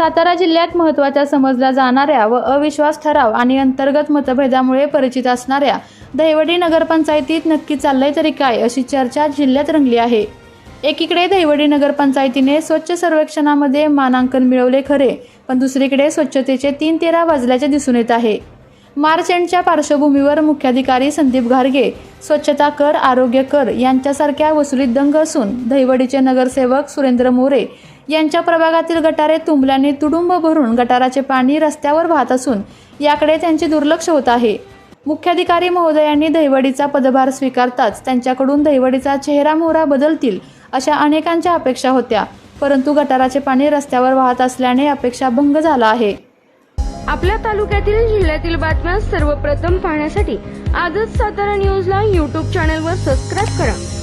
सातारा जिल्ह्यात महत्त्वाच्या समजल्या जाणाऱ्या व अविश्वास ठराव आणि अंतर्गत मतभेदामुळे परिचित असणाऱ्या दहिवडी नगरपंचायतीत नक्की चाललंय तरी काय अशी चर्चा जिल्ह्यात रंगली आहे. एकीकडे दहिवडी नगरपंचायतीने स्वच्छ सर्वेक्षणामध्ये मानांकन मिळवले खरे पण दुसरीकडे स्वच्छतेचे तीन तेरा वाजल्याचे दिसून येत आहे. मार्च एंडच्या पार्श्वभूमीवर मुख्याधिकारी संदीप घारगे स्वच्छता कर आरोग्य कर यांच्यासारख्या वसुलीत दंग असून दहिवडीचे नगरसेवक सुरेंद्र मोरे यांच्या प्रभागातील गटारे तुंबल्याने तुडुंब भरून गटाराचे पाणी रस्त्यावर वाहत असून याकडे त्यांचे दुर्लक्ष होत आहे. मुख्याधिकारी महोदयांनी दहिवडीचा पदभार स्वीकारताच त्यांच्याकडून दहिवडीचा चेहरा मोहरा बदलतील अशा अनेकांच्या अपेक्षा होत्या. परंतु गटाराचे पाणी रस्त्यावर वाहत असल्याने अपेक्षा भंग झाला आहे. आपल्या तालुक्यातील जिल्ह्यातील बातम्या सर्वप्रथम पाहण्यासाठी आजच सातारा न्यूजला यूट्यूब चॅनलवर सबस्क्राईब करा.